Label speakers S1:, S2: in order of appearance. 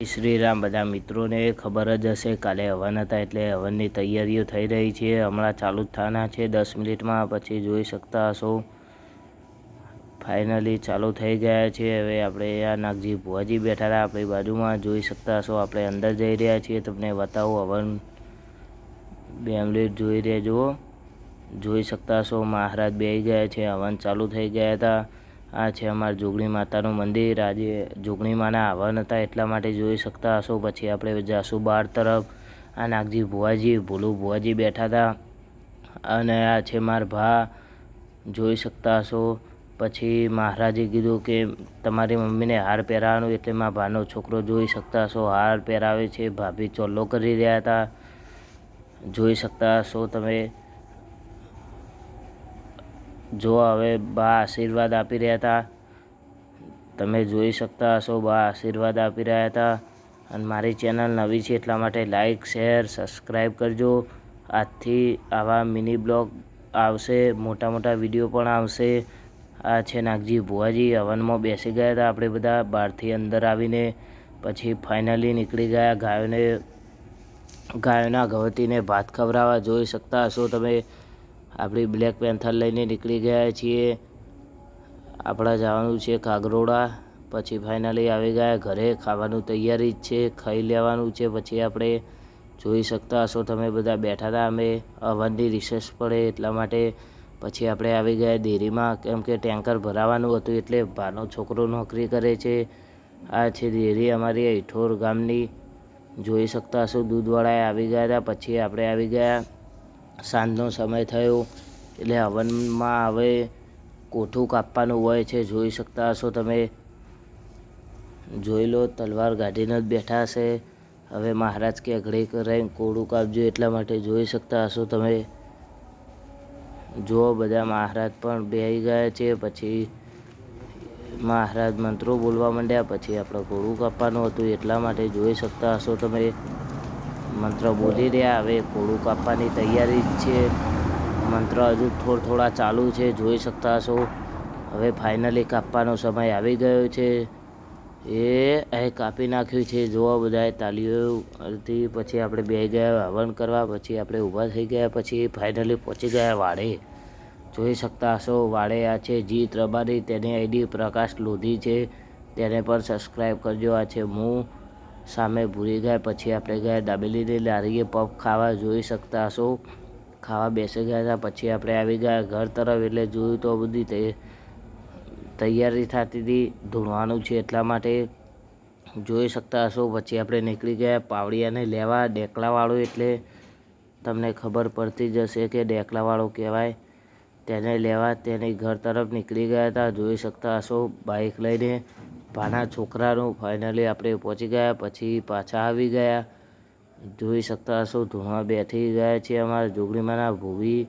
S1: શ્રીરામ બધા મિત્રોને ખબર જ હશે, કાલે હવન હતા એટલે હવનની તૈયારીઓ થઈ રહી છે. હમણાં ચાલુ જ થવાના છે. દસ મિનિટમાં પછી જોઈ શકતા હશો. ફાઇનલી ચાલુ થઈ ગયા છે. હવે આપણે આ નાગજી ભુવાજી બેઠા હતા આપણી બાજુમાં જોઈ શકતા હશો. આપણે અંદર જઈ રહ્યા છીએ. તમને બતાવું, હવન બે જોઈ રહેજો. જોઈ શકતા હશો. મહારાજ બે ગયા છે. હવન ચાલુ થઈ ગયા હતા. આ છે અમારું જોગણી માતાનું મંદિર. આજે જોગણી માના આવવા હતા એટલા માટે જોઈ શકતા હશો. પછી આપણે જાશું બહાર તરફ. આ નાગજી ભુવાજી, ભોલું ભુવાજી બેઠા હતા. અને આ છે મારા ભા. જોઈ શકતા હશો. પછી મહારાજે કીધું કે તમારી મમ્મીને હાર પહેરાવાનું એટલે મારા ભાનો છોકરો જોઈ શકતા હશો. હાર પહેરાવે છે. ભાભી ચોલ્લો કરી રહ્યા હતા. જોઈ શકતા હશો તમે. જો હવે બા આશીર્વાદ આપી રહ્યા હતા, તમે જોઈ શકતા હશો બા આશીર્વાદ આપી રહ્યા હતા. અને મારી ચેનલ નવી છે એટલા માટે લાઇક શેર સબસ્ક્રાઈબ કરજો. આજથી આવા મિની બ્લોગ આવશે, મોટા મોટા વીડિયો પણ આવશે. આ છે નાગજી ભુવાજી, હવનમાં બેસી ગયા હતા આપણે બધા, બહારથી અંદર આવીને. પછી ફાઇનલી નીકળી ગયા ગાયોને, ગાયોના ગવતીને ભાત ખવડાવવા. જોઈ શકતા હશો તમે. આપણી બ્લેક પેન્થર લઈને નીકળી ગયા છીએ. આપણા જવાનું છે કાગરોડા. પછી ફાઇનલી આવી ગયા, ઘરે ખાવાનું તૈયારી જ છે, ખાઈ લેવાનું છે. પછી આપણે જોઈ શકતા હશો તમે બધા બેઠા હતા, અમે અવનની રિસેસ પડે એટલા માટે. પછી આપણે આવી ગયા ડેરીમાં, કેમ કે ટેન્કર ભરાવાનું હતું એટલે ભાનો છોકરો નોકરી કરે છે. આ છે ડેરી અમારી ઐઠોર ગામની. જોઈ શકતા હશો દૂધવાળાએ આવી ગયા હતા, પછી આપણે આવી ગયા. સાંજનો સમય થયો એટલે હવનમાં હવે કોઠું કાપવાનું હોય છે. જોઈ શકતા હશો તમે. જોઈ લો, તલવાર ગાઢીને જ બેઠા હશે. હવે મહારાજ કે ઘડી કરાવીને કોળું કાપજો એટલા માટે જોઈ શકતા હશો તમે. જુઓ, બધા મહારાજ પણ બેસી ગયા છે. પછી મહારાજ મંત્રો બોલવા માંડ્યા. પછી આપણે કોળું કાપવાનું હતું એટલા માટે જોઈ શકતા હશો તમે. મંત્ર બોલી રહ્યા. હવે કોળું કાપવાની તૈયારી જ છે. મંત્ર હજુ થોડા થોડા ચાલુ છે, જોઈ શકતા હશો. હવે ફાઇનલી કાપવાનો સમય આવી ગયો છે. એ અહીં કાપી નાખ્યું છે. જોવા બધાએ તાલીઓથી પછી આપણે બે ગયા હવન કરવા, પછી આપણે ઊભા થઈ ગયા, પછી ફાઇનલી પહોંચી ગયા વાડે. જોઈ શકતા હશો, વાડે આ છે જીત રબારી. તેની આઈડી પ્રકાશ લોધી છે. તેને પણ સબસ્ક્રાઈબ કરજો. આ છે હું સામે ભૂલી ગયા, પછી આપણે ગયા દાબેલીની લારીએ પફ ખાવા જોઈ શકતા હશો. ખાવા બેસી ગયા હતા, પછી આપણે આવી ગયા ઘર તરફ એટલે જોયું તો બધી તૈયારી થતી હતી ધૂણવાનું છે એટલા માટે જોઈ શકતા હશો. પછી આપણે નીકળી ગયા પાવડિયાને લેવા, ડેકલાવાળો એટલે તમને ખબર પડતી જ હશે કે ડેકલાવાળો કહેવાય. તેને લેવા તેની ઘર તરફ નીકળી ગયા હતા, જોઈ શકતા હશો. બાઇક લઈને ભાના છોકરાનું ફાઇનલી આપણે પહોંચી ગયા, પછી પાછા આવી ગયા. જોઈ શકતા હશો ધૂણવા બેઠી ગયા છે અમારા જોગણીમાંના ભૂવી